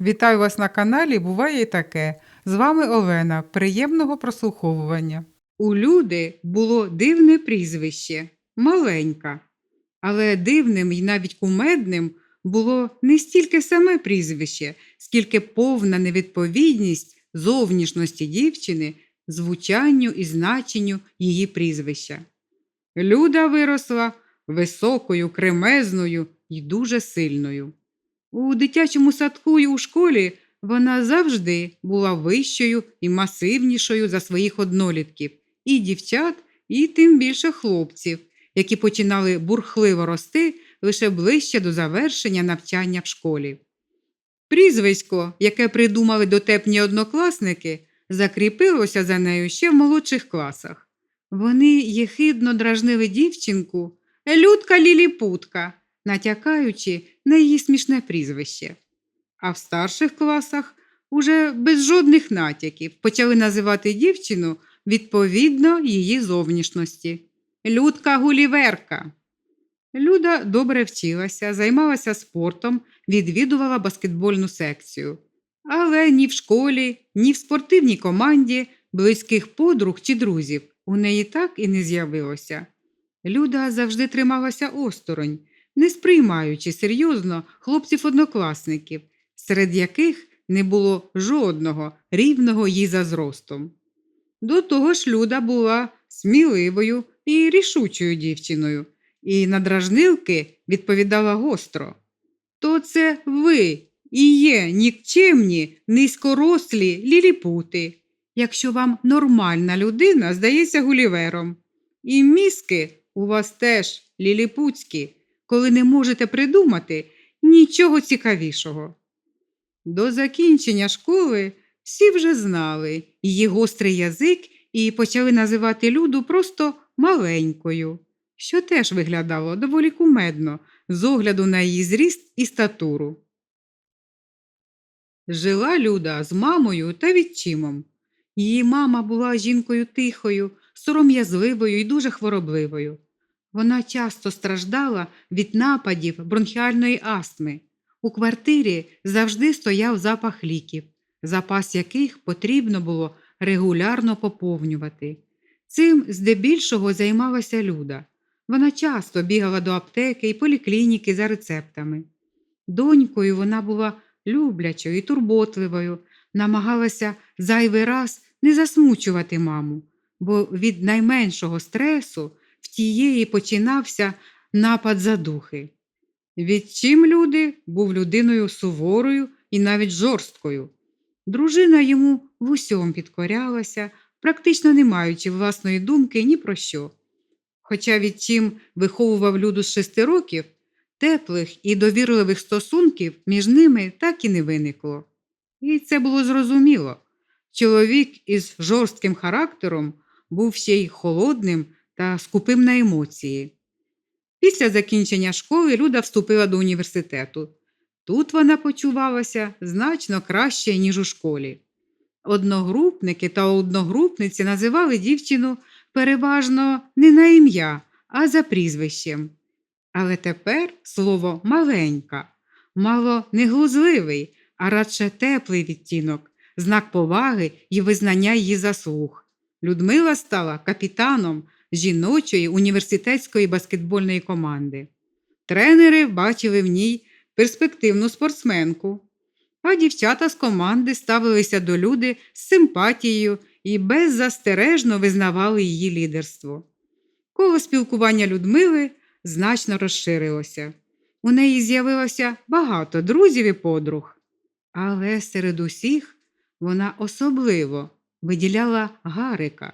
Вітаю вас на каналі Буває і таке. З вами Олена. Приємного прослуховування. У люди було дивне прізвище маленька. Але дивним і навіть кумедним було не стільки саме прізвище, скільки повна невідповідність зовнішності дівчини звучанню і значенню її прізвища. Люда виросла високою, кремезною і дуже сильною. У дитячому садку і у школі вона завжди була вищою і масивнішою за своїх однолітків, і дівчат, і тим більше хлопців, які починали бурхливо рости лише ближче до завершення навчання в школі. Прізвисько, яке придумали дотепні однокласники, закріпилося за нею ще в молодших класах. Вони єхидно дражнили дівчинку Людка Ліліпутка, натякаючи на її смішне прізвище. А в старших класах уже без жодних натяків почали називати дівчину відповідно її зовнішності. Людка Гуліверка. Люда добре вчилася, займалася спортом, відвідувала баскетбольну секцію. Але ні в школі, ні в спортивній команді близьких подруг чи друзів у неї так і не з'явилося. Люда завжди трималася осторонь, не сприймаючи серйозно хлопців-однокласників, серед яких не було жодного рівного їй за зростом. До того ж, Люда була сміливою і рішучою дівчиною, і на дражнилки відповідала гостро. То це ви і є нікчемні, низькорослі ліліпути, якщо вам нормальна людина здається гулівером. І мізки у вас теж ліліпутські, коли не можете придумати нічого цікавішого. До закінчення школи всі вже знали її гострий язик і почали називати Люду просто маленькою, що теж виглядало доволі кумедно з огляду на її зріст і статуру. Жила Люда з мамою та відчимом. Її мама була жінкою тихою, сором'язливою і дуже хворобливою. Вона часто страждала від нападів бронхіальної астми. У квартирі завжди стояв запах ліків, запас яких потрібно було регулярно поповнювати. Цим здебільшого займалася Люда. Вона часто бігала до аптеки і поліклініки за рецептами. Донькою вона була люблячою і турботливою, намагалася зайвий раз не засмучувати маму, бо від найменшого стресу в тієї починався напад задухи. Відчим люди був людиною суворою і навіть жорсткою. Дружина йому в усьому підкорялася, практично не маючи власної думки ні про що. Хоча відчим виховував люду з шести років, теплих і довірливих стосунків між ними так і не виникло. І це було зрозуміло. Чоловік із жорстким характером був ще й холодним та скупим на емоції. Після закінчення школи Люда вступила до університету. Тут вона почувалася значно краще, ніж у школі. Одногрупники та одногрупниці називали дівчину переважно не на ім'я, а за прізвищем. Але тепер слово маленька мало не глузливий, а радше теплий відтінок, знак поваги і визнання її заслуг. Людмила стала капітаном жіночої університетської баскетбольної команди. Тренери бачили в ній перспективну спортсменку, а дівчата з команди ставилися до люди з симпатією і беззастережно визнавали її лідерство. Коло спілкування Людмили значно розширилося. У неї з'явилося багато друзів і подруг, але серед усіх вона особливо виділяла Гарика,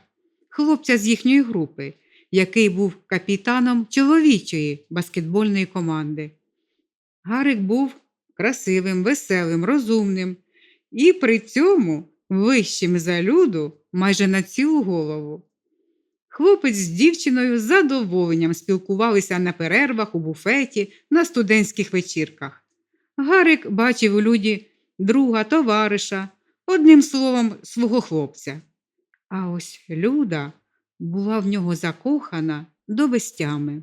хлопця з їхньої групи, який був капітаном чоловічої баскетбольної команди. Гарик був красивим, веселим, розумним і при цьому вищим за люду майже на цілу голову. Хлопець з дівчиною з задоволенням спілкувалися на перервах у буфеті на студентських вечірках. Гарик бачив у люді друга, товариша, одним словом, свого хлопця. А ось Люда була в нього закохана до безтями.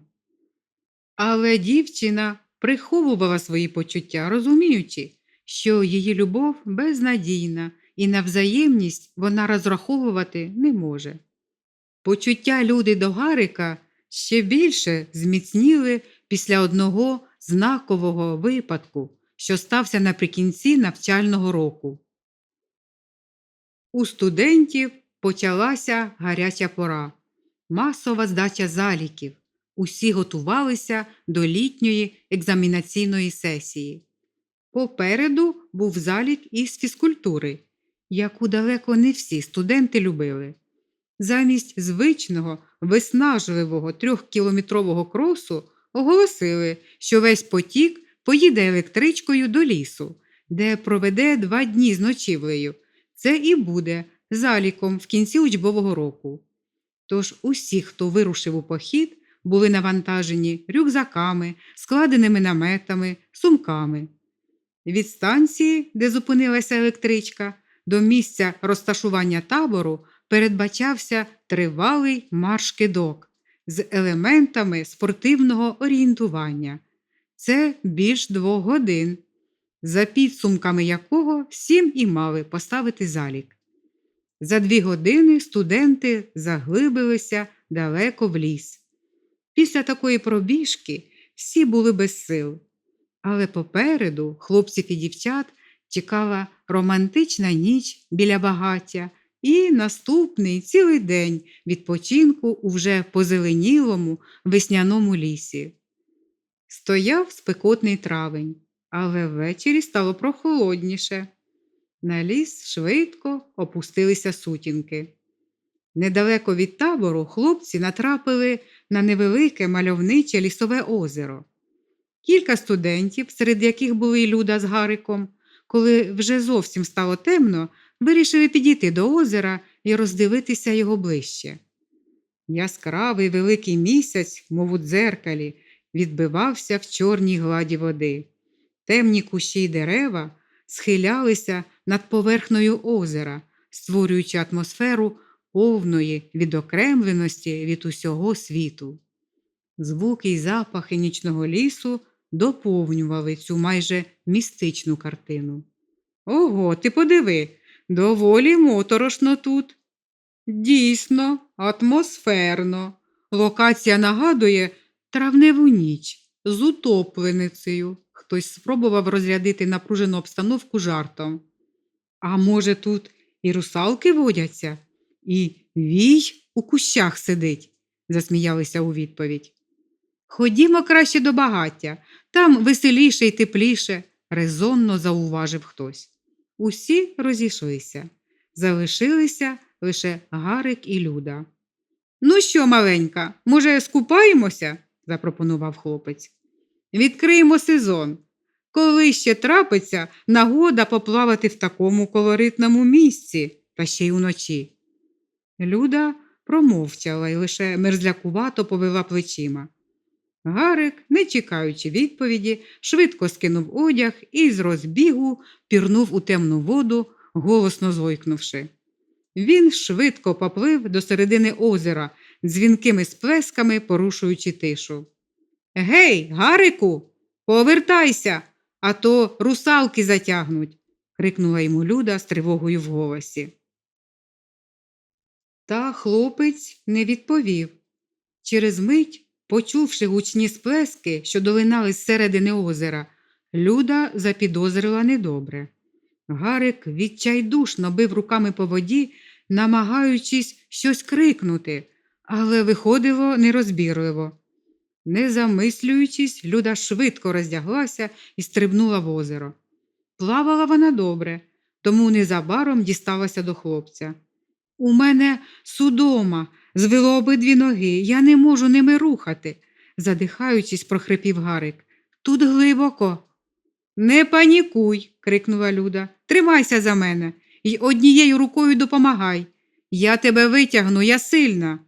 Але дівчина приховувала свої почуття, розуміючи, що її любов безнадійна і на взаємність вона розраховувати не може. Почуття люди до Гарика ще більше зміцніли після одного знакового випадку, що стався наприкінці навчального року. У студентів почалася гаряча пора, масова здача заліків. Усі готувалися до літньої екзамінаційної сесії. Попереду був залік із фізкультури, яку далеко не всі студенти любили. Замість звичного, виснажливого трьохкілометрового кросу оголосили, що весь потік поїде електричкою до лісу, де проведе два дні з ночівлею. Це і буде заліком в кінці учбового року. Тож усі, хто вирушив у похід, були навантажені рюкзаками, складеними наметами, сумками. Від станції, де зупинилася електричка, до місця розташування табору передбачався тривалий марш кидок з елементами спортивного орієнтування. Це більш двох годин, за підсумками якого всім і мали поставити залік. За дві години студенти заглибилися далеко в ліс. Після такої пробіжки всі були без сил. Але попереду хлопців і дівчат чекала романтична ніч біля багаття і наступний цілий день відпочинку у вже позеленілому весняному лісі. Стояв спекотний травень, але ввечері стало прохолодніше. На ліс швидко опустилися сутінки. Недалеко від табору хлопці натрапили на невелике мальовниче лісове озеро. Кілька студентів, серед яких були й Люда з Гариком, коли вже зовсім стало темно, вирішили підійти до озера і роздивитися його ближче. Яскравий великий місяць, мов у дзеркалі, відбивався в чорній гладі води. Темні кущі й дерева схилялися над поверхнею озера, створюючи атмосферу повної відокремленості від усього світу. Звуки й запахи нічного лісу доповнювали цю майже містичну картину. Ого, ти подиви, доволі моторошно тут. Дійсно, атмосферно. Локація нагадує травневу ніч з утопленицею. Хтось спробував розрядити напружену обстановку жартом. А може, тут і русалки водяться, і вій у кущах сидить, засміялися у відповідь. Ходімо краще до багаття, там веселіше й тепліше, резонно зауважив хтось. Усі розійшлися, залишилися лише Гарик і Люда. Ну що, маленька, може, скупаємося? запропонував хлопець. Відкриємо сезон. Коли ще трапиться нагода поплавати в такому колоритному місці, та ще й уночі. Люда промовчала і лише мерзлякувато повела плечима. Гарик, не чекаючи відповіді, швидко скинув одяг і з розбігу пірнув у темну воду, голосно зойкнувши. Він швидко поплив до середини озера, дзвінкими сплесками порушуючи тишу. Гей, Гарику, повертайся, а то русалки затягнуть, крикнула йому Люда з тривогою в голосі. Та хлопець не відповів. Через мить Почувши гучні сплески, що долинали з середини озера, Люда запідозрила недобре. Гарик відчайдушно бив руками по воді, намагаючись щось крикнути, але виходило нерозбірливо. Не замислюючись, Люда швидко роздяглася і стрибнула в озеро. Плавала вона добре, тому незабаром дісталася до хлопця. У мене судома, звело обидві ноги, я не можу ними рухати, задихаючись, прохрипів Гарик. Тут глибоко. Не панікуй, крикнула Люда. Тримайся за мене і однією рукою допомагай. Я тебе витягну, я сильна.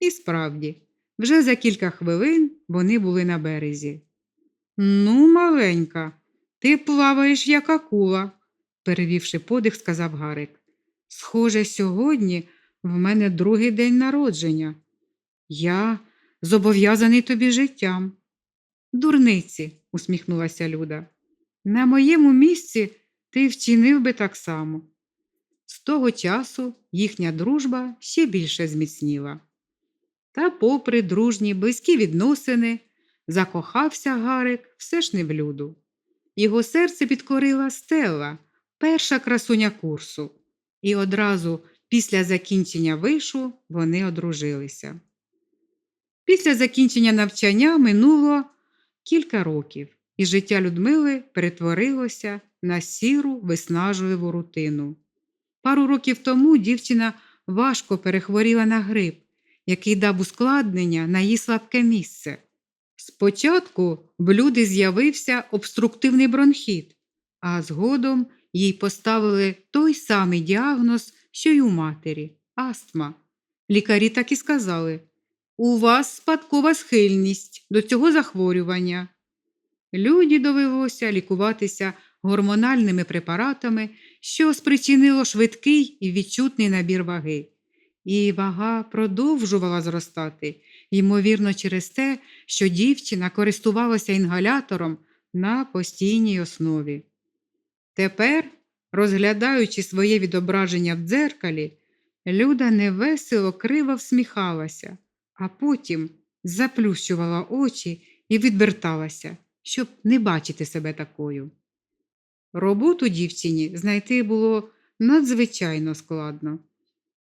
І справді, вже за кілька хвилин вони були на березі. Ну, маленька, ти плаваєш, як акула, перевівши подих, сказав Гарик. Схоже, сьогодні в мене другий день народження. Я зобов'язаний тобі життям. Дурниці, усміхнулася Люда. На моєму місці ти вчинив би так само. З того часу їхня дружба ще більше зміцніла. Та, попри дружні близькі відносини, закохався Гарик все ж не в люду. Його серце підкорила стела, перша красуня курсу, і одразу після закінчення вишу вони одружилися. Після закінчення навчання минуло кілька років, і життя Людмили перетворилося на сіру виснажливу рутину. Пару років тому дівчина важко перехворіла на грип, який дав ускладнення на її слабке місце. Спочатку в люди з'явився обструктивний бронхіт, а згодом їй поставили той самий діагноз, що й у матері астма. Лікарі так і сказали: у вас спадкова схильність до цього захворювання. Люді довелося лікуватися гормональними препаратами, що спричинило швидкий і відчутний набір ваги. І вага продовжувала зростати, ймовірно, через те, що дівчина користувалася інгалятором на постійній основі. Тепер, розглядаючи своє відображення в дзеркалі, Люда невесело криво всміхалася, а потім заплющувала очі і відверталася, щоб не бачити себе такою. Роботу дівчині знайти було надзвичайно складно.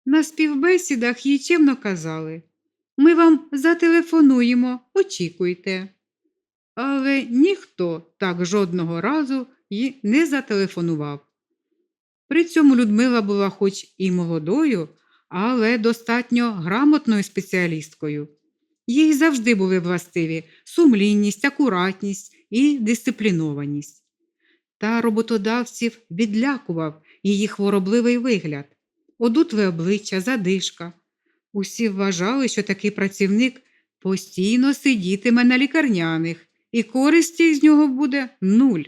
На співбесідах їй чемно казали ми вам зателефонуємо, очікуйте. Але ніхто так жодного разу їй не зателефонував. При цьому Людмила була хоч і молодою, але достатньо грамотною спеціалісткою. Їй завжди були властиві сумлінність, акуратність і дисциплінованість. Та роботодавців відлякував її хворобливий вигляд, одутле обличчя, задишка. Усі вважали, що такий працівник постійно сидітиме на лікарняних, і користі з нього буде нуль.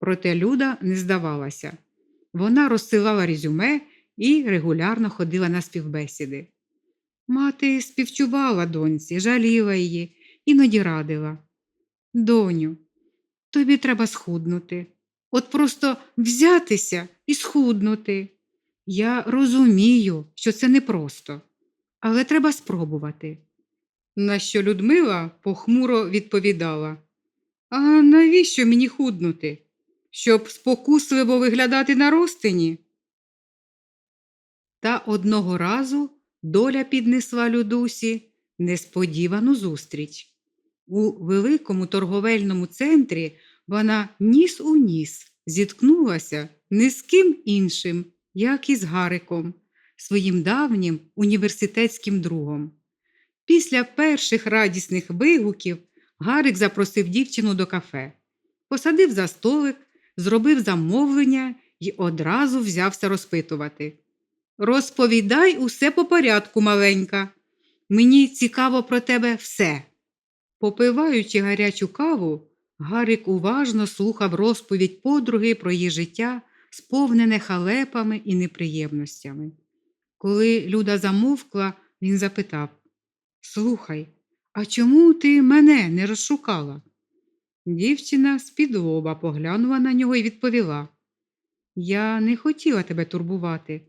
Проте Люда не здавалася. Вона розсилала резюме і регулярно ходила на співбесіди. Мати співчувала доньці, жаліла її, іноді радила. Доню, тобі треба схуднути. От просто взятися і схуднути. Я розумію, що це непросто, але треба спробувати. На що Людмила похмуро відповідала: А навіщо мені худнути? Щоб спокусливо виглядати на розтині? Та одного разу доля піднесла Людусі несподівану зустріч. У великому торговельному центрі вона ніс у ніс зіткнулася не з ким іншим, як із Гариком, своїм давнім університетським другом. Після перших радісних вигуків Гарик запросив дівчину до кафе, посадив за столик, зробив замовлення і одразу взявся розпитувати. Розповідай усе по порядку, маленька. Мені цікаво про тебе все. Попиваючи гарячу каву, Гарик уважно слухав розповідь подруги про її життя, сповнене халепами і неприємностями. Коли Люда замовкла, він запитав Слухай, а чому ти мене не розшукала? Дівчина з-під лоба поглянула на нього і відповіла Я не хотіла тебе турбувати.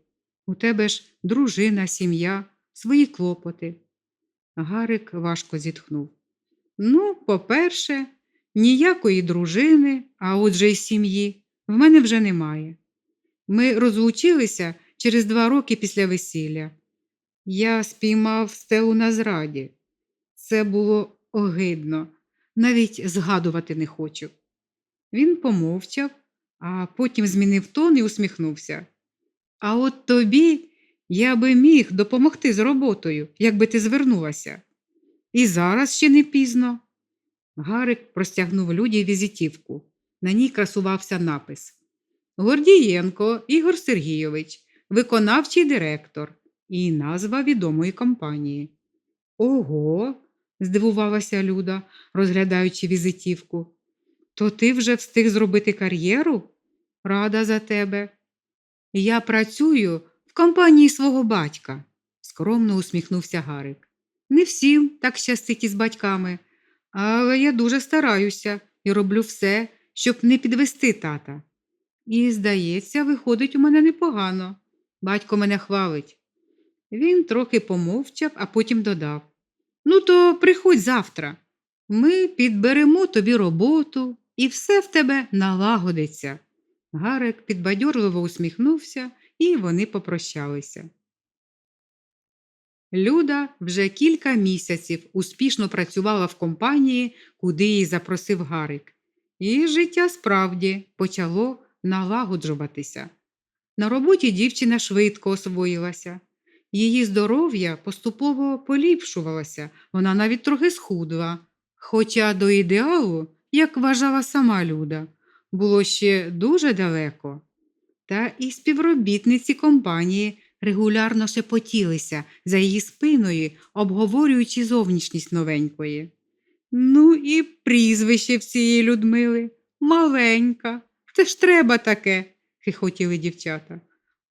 У тебе ж дружина, сім'я, свої клопоти. Гарик важко зітхнув. Ну, по-перше, ніякої дружини, а отже й сім'ї, в мене вже немає. Ми розлучилися через два роки після весілля. Я спіймав стелу на зраді. Це було огидно, навіть згадувати не хочу. Він помовчав, а потім змінив тон і усміхнувся. А от тобі я би міг допомогти з роботою, якби ти звернулася. І зараз ще не пізно. Гарик простягнув люді візитівку. На ній красувався напис Гордієнко Ігор Сергійович, виконавчий директор і назва відомої компанії. Ого, здивувалася Люда, розглядаючи візитівку. То ти вже встиг зробити кар'єру? Рада за тебе. Я працюю в компанії свого батька, скромно усміхнувся Гарик. Не всім так щастить із батьками, але я дуже стараюся і роблю все, щоб не підвести тата. І, здається, виходить у мене непогано. Батько мене хвалить. Він трохи помовчав, а потім додав: Ну, то приходь завтра. Ми підберемо тобі роботу, і все в тебе налагодиться. Гарик підбадьорливо усміхнувся, і вони попрощалися. Люда вже кілька місяців успішно працювала в компанії, куди її запросив Гарик. І життя справді почало налагоджуватися. На роботі дівчина швидко освоїлася. Її здоров'я поступово поліпшувалося, вона навіть трохи схудла. Хоча до ідеалу, як вважала сама Люда, було ще дуже далеко. Та і співробітниці компанії регулярно шепотілися за її спиною, обговорюючи зовнішність новенької. Ну і прізвище в цієї Людмили маленька. Це ж треба таке, хихотіли дівчата.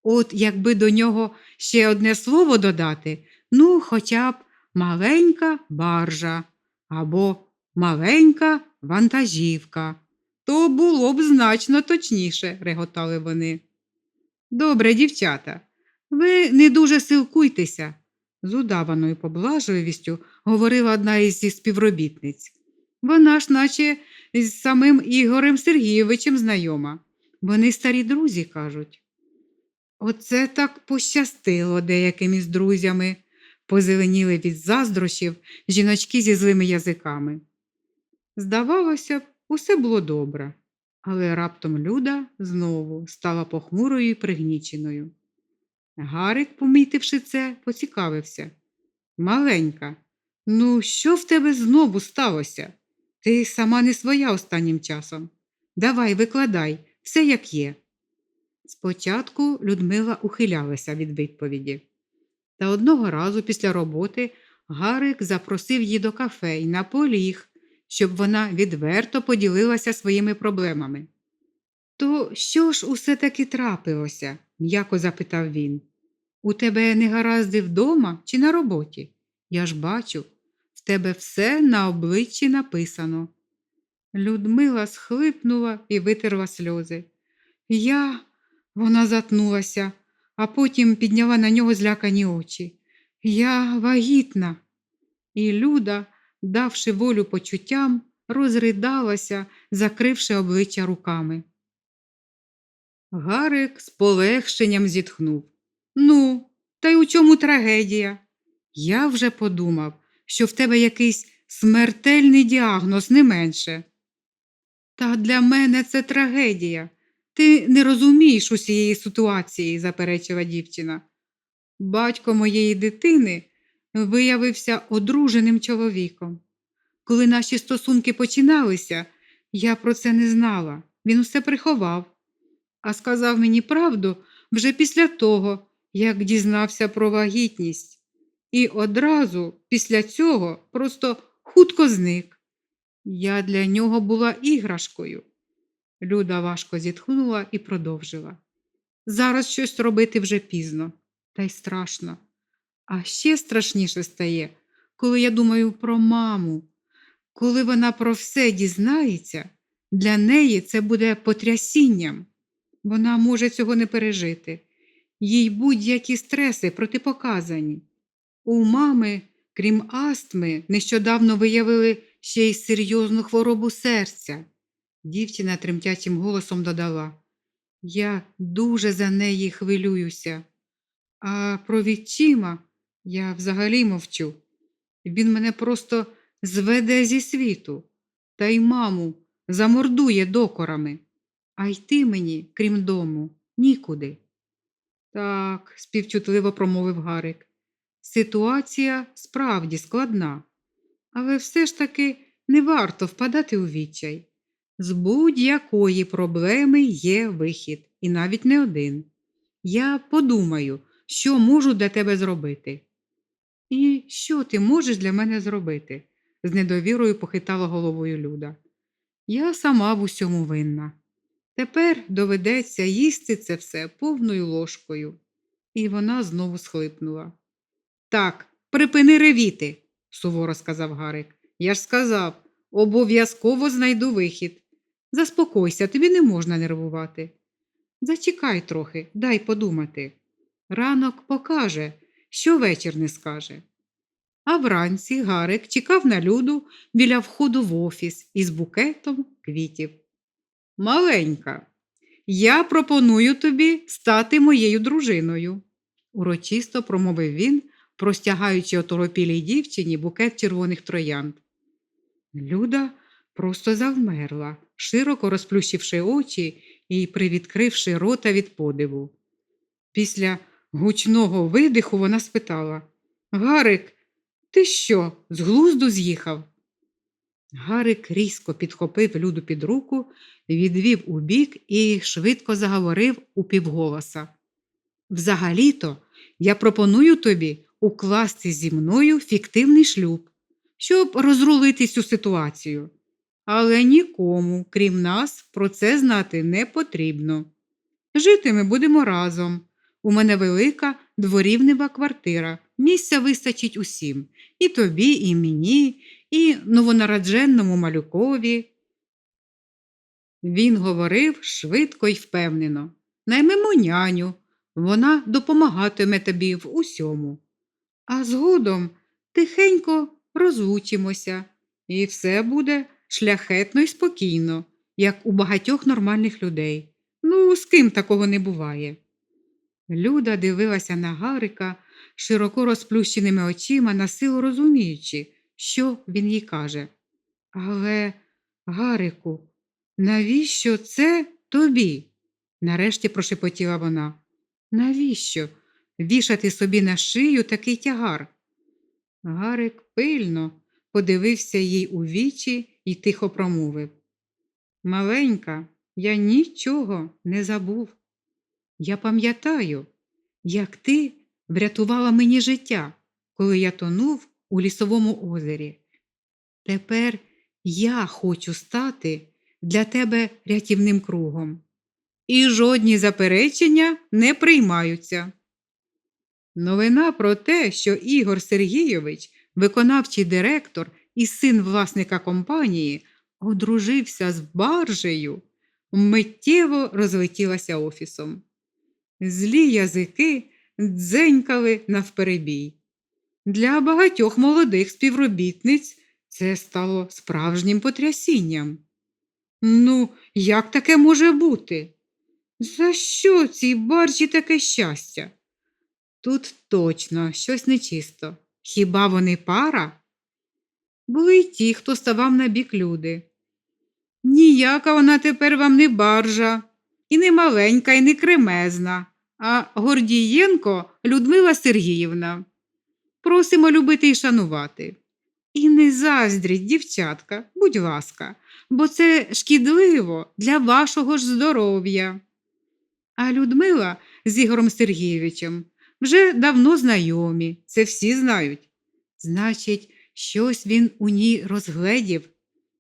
От якби до нього ще одне слово додати, ну, хоча б маленька баржа або маленька вантажівка, то було б значно точніше, реготали вони. Добре, дівчата, ви не дуже силкуйтеся, з удаваною поблажливістю говорила одна із співробітниць. Вона ж, наче з самим Ігорем Сергійовичем знайома. Вони старі друзі кажуть. Оце так пощастило деяким із друзями, позеленіли від заздрощів жіночки зі злими язиками. Здавалося б, усе було добре, але раптом Люда знову стала похмурою і пригніченою. Гарик, помітивши це, поцікавився. Маленька, ну що в тебе знову сталося? Ти сама не своя останнім часом. Давай, викладай, все як є. Спочатку Людмила ухилялася від відповіді. Та одного разу після роботи Гарик запросив її до кафе і наполіг, щоб вона відверто поділилася своїми проблемами. То що ж усе таки трапилося? м'яко запитав він. У тебе негаразди вдома чи на роботі? Я ж бачу, в тебе все на обличчі написано. Людмила схлипнула і витерла сльози. Я, вона затнулася, а потім підняла на нього злякані очі. Я вагітна. І Люда, давши волю почуттям, розридалася, закривши обличчя руками. Гарик з полегшенням зітхнув. Ну, та й у чому трагедія? Я вже подумав, що в тебе якийсь смертельний діагноз не менше. Та для мене це трагедія. Ти не розумієш усієї ситуації, заперечила дівчина. Батько моєї дитини виявився одруженим чоловіком. Коли наші стосунки починалися, я про це не знала. Він усе приховав, а сказав мені правду вже після того, як дізнався про вагітність. І одразу після цього просто хутко зник. Я для нього була іграшкою. Люда важко зітхнула і продовжила. Зараз щось робити вже пізно, та й страшно. А ще страшніше стає, коли я думаю про маму. Коли вона про все дізнається, для неї це буде потрясінням. Вона може цього не пережити. Їй будь-які стреси протипоказані. У мами, крім астми, нещодавно виявили ще й серйозну хворобу серця. Дівчина тремтячим голосом додала Я дуже за неї хвилююся. А про відчима я взагалі мовчу. Він мене просто зведе зі світу, та й маму замордує докорами, а йти мені, крім дому, нікуди. Так, співчутливо промовив Гарик. Ситуація справді складна, але все ж таки не варто впадати у відчай. З будь-якої проблеми є вихід, і навіть не один. Я подумаю, що можу для тебе зробити. І що ти можеш для мене зробити? з недовірою похитала головою Люда. Я сама в усьому винна. Тепер доведеться їсти це все повною ложкою. І вона знову схлипнула. Так, припини ревіти, суворо сказав Гарик. Я ж сказав, обов'язково знайду вихід. Заспокойся, тобі не можна нервувати. Зачекай трохи, дай подумати. Ранок покаже, що вечір не скаже. А вранці Гарик чекав на люду біля входу в офіс із букетом квітів. Маленька, я пропоную тобі стати моєю дружиною, урочисто промовив він, простягаючи оторопілій дівчині букет червоних троянд. Люда просто завмерла, широко розплющивши очі і привідкривши рота від подиву. Після гучного видиху вона спитала Гарик, ти що, з глузду з'їхав? Гарик різко підхопив Люду під руку, відвів у бік і швидко заговорив упівголоса. Взагалі-то я пропоную тобі укласти зі мною фіктивний шлюб, щоб розрулити цю ситуацію. Але нікому, крім нас, про це знати не потрібно. Жити ми будемо разом. У мене велика дворівнева квартира. Місця вистачить усім і тобі, і мені, і новонарадженному малюкові. Він говорив швидко й впевнено. Наймемо няню, вона допомагатиме тобі в усьому. А згодом тихенько розлучимося, і все буде шляхетно й спокійно, як у багатьох нормальних людей. Ну, з ким такого не буває. Люда дивилася на Гарика широко розплющеними очима, на силу розуміючи, що він їй каже. Але, Гарику, навіщо це тобі? нарешті прошепотіла вона. Навіщо вішати собі на шию такий тягар? Гарик пильно подивився їй у вічі і тихо промовив. Маленька, я нічого не забув. Я пам'ятаю, як ти врятувала мені життя, коли я тонув у лісовому озері. Тепер я хочу стати для тебе рятівним кругом. І жодні заперечення не приймаються. Новина про те, що Ігор Сергійович, виконавчий директор і син власника компанії, одружився з баржею, миттєво розлетілася офісом. Злі язики дзенькали навперебій. Для багатьох молодих співробітниць це стало справжнім потрясінням. Ну, як таке може бути? За що цій баржі таке щастя? Тут точно щось нечисто. Хіба вони пара? Були й ті, хто ставав на бік люди. Ніяка вона тепер вам не баржа, і не маленька, і не кремезна, а Гордієнко Людмила Сергіївна. Просимо любити і шанувати. І не заздріть, дівчатка, будь ласка, бо це шкідливо для вашого ж здоров'я. А Людмила з Ігорем Сергійовичем вже давно знайомі, це всі знають. Значить, щось він у ній розгледів.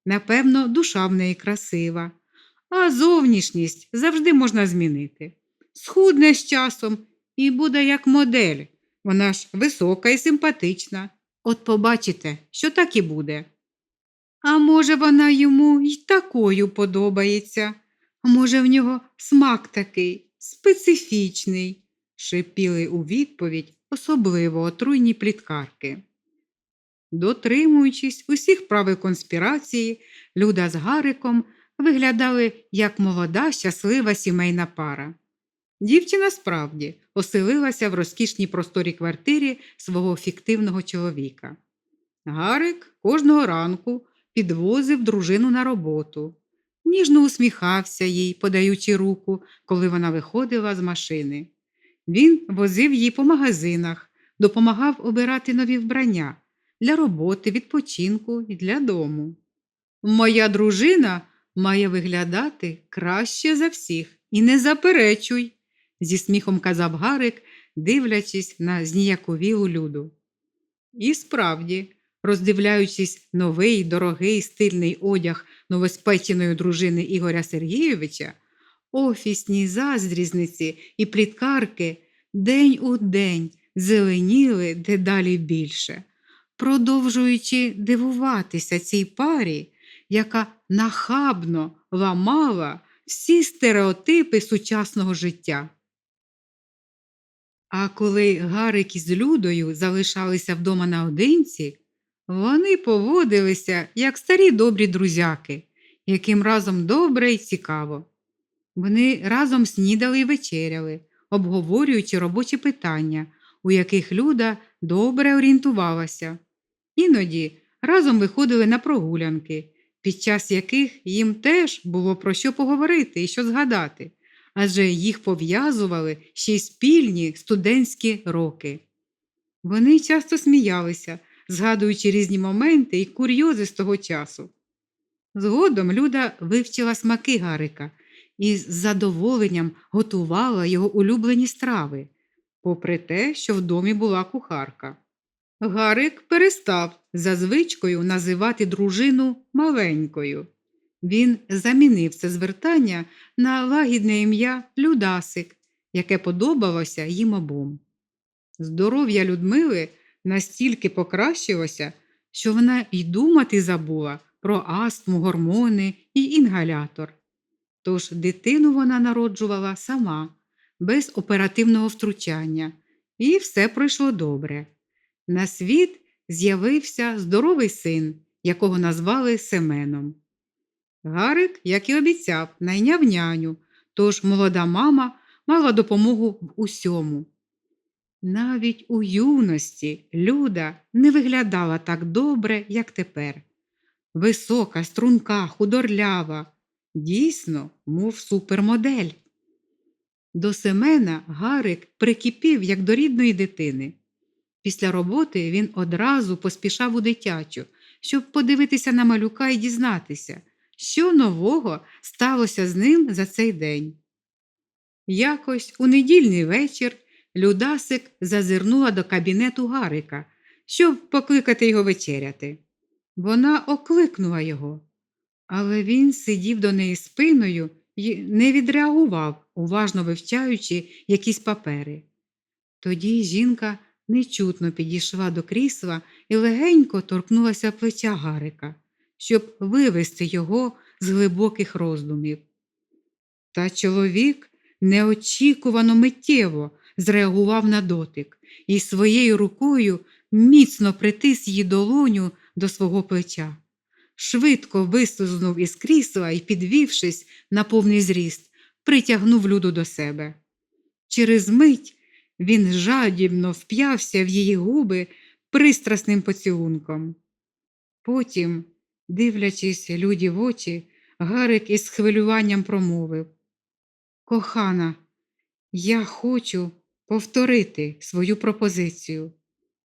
Напевно, душа в неї красива, а зовнішність завжди можна змінити. Схудне з часом і буде як модель. Вона ж висока і симпатична. От побачите, що так і буде. А може, вона йому й такою подобається, а може, в нього смак такий специфічний, шипіли у відповідь особливо отруйні пліткарки. Дотримуючись усіх правил конспірації, Люда з Гариком виглядали як молода, щаслива сімейна пара. Дівчина справді оселилася в розкішній просторій квартирі свого фіктивного чоловіка. Гарик кожного ранку підвозив дружину на роботу, ніжно усміхався їй, подаючи руку, коли вона виходила з машини. Він возив її по магазинах, допомагав обирати нові вбрання для роботи, відпочинку і для дому. Моя дружина має виглядати краще за всіх і не заперечуй, зі сміхом казав Гарик, дивлячись на зніяковілу люду. І справді, роздивляючись новий, дорогий стильний одяг новоспеченої дружини Ігоря Сергійовича, офісні заздрізниці і пліткарки день у день зеленіли дедалі більше. Продовжуючи дивуватися цій парі, яка нахабно ламала всі стереотипи сучасного життя. А коли Гарик із Людою залишалися вдома наодинці, вони поводилися як старі добрі друзяки, яким разом добре і цікаво. Вони разом снідали і вечеряли, обговорюючи робочі питання, у яких Люда добре орієнтувалася. Іноді разом виходили на прогулянки, під час яких їм теж було про що поговорити і що згадати, адже їх пов'язували ще й спільні студентські роки. Вони часто сміялися, згадуючи різні моменти і курйози з того часу. Згодом Люда вивчила смаки Гарика і з задоволенням готувала його улюблені страви, попри те, що в домі була кухарка. Гарик перестав за звичкою називати дружину маленькою. Він замінив це звертання на лагідне ім'я Людасик, яке подобалося їм обом. Здоров'я Людмили настільки покращилося, що вона й думати забула про астму, гормони і інгалятор. Тож дитину вона народжувала сама, без оперативного втручання, і все пройшло добре. На світ з'явився здоровий син, якого назвали Семеном. Гарик, як і обіцяв, найняв няню, тож молода мама мала допомогу в усьому. Навіть у юності Люда не виглядала так добре, як тепер. Висока, струнка, худорлява, дійсно, мов супермодель. До Семена Гарик прикипів, як до рідної дитини. Після роботи він одразу поспішав у дитячу, щоб подивитися на малюка і дізнатися, що нового сталося з ним за цей день. Якось у недільний вечір Людасик зазирнула до кабінету Гарика, щоб покликати його вечеряти. Вона окликнула його, але він сидів до неї спиною і не відреагував, уважно вивчаючи якісь папери. Тоді жінка нечутно підійшла до крісла і легенько торкнулася плеча Гарика, щоб вивести його з глибоких роздумів. Та чоловік неочікувано миттєво зреагував на дотик і своєю рукою міцно притис її долоню до свого плеча. Швидко вислизнув із крісла і, підвівшись на повний зріст, притягнув люду до себе. Через мить він жадібно вп'явся в її губи пристрасним поцілунком. Потім, дивлячись люді в очі, Гарик із хвилюванням промовив Кохана, я хочу повторити свою пропозицію,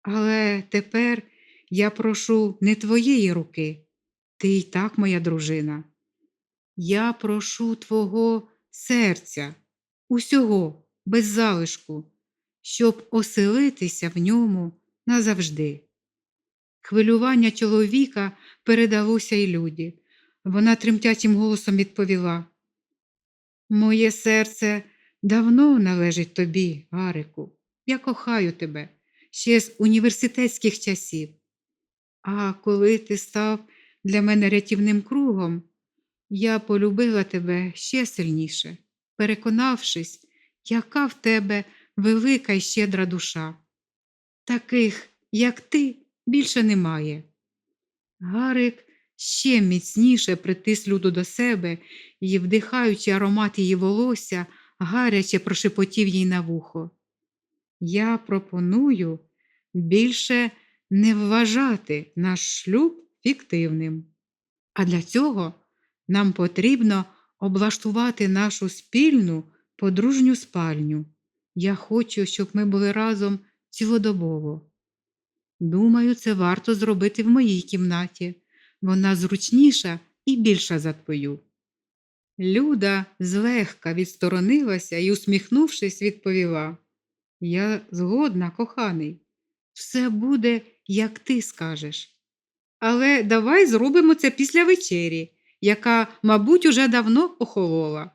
але тепер я прошу не твоєї руки, ти й так моя дружина. Я прошу твого серця, усього, без залишку, щоб оселитися в ньому назавжди. Хвилювання чоловіка передалося й люді. Вона тремтячим голосом відповіла Моє серце давно належить тобі, Гарику. Я кохаю тебе ще з університетських часів. А коли ти став для мене рятівним кругом, я полюбила тебе ще сильніше, переконавшись, яка в тебе велика і щедра душа. Таких, як ти, більше немає. Гарик ще міцніше притис люду до себе і, вдихаючи аромат її волосся, гаряче прошепотів їй на вухо. Я пропоную більше не вважати наш шлюб фіктивним. А для цього нам потрібно облаштувати нашу спільну подружню спальню. Я хочу, щоб ми були разом цілодобово. Думаю, це варто зробити в моїй кімнаті. Вона зручніша і більша за твою. Люда злегка відсторонилася і, усміхнувшись, відповіла Я згодна, коханий, все буде, як ти скажеш. Але давай зробимо це після вечері, яка, мабуть, уже давно охолола.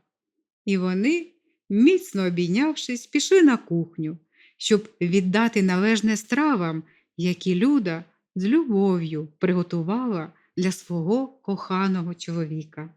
І вони, міцно обійнявшись, пішли на кухню, щоб віддати належне стравам, які Люда з любов'ю приготувала для свого коханого чоловіка.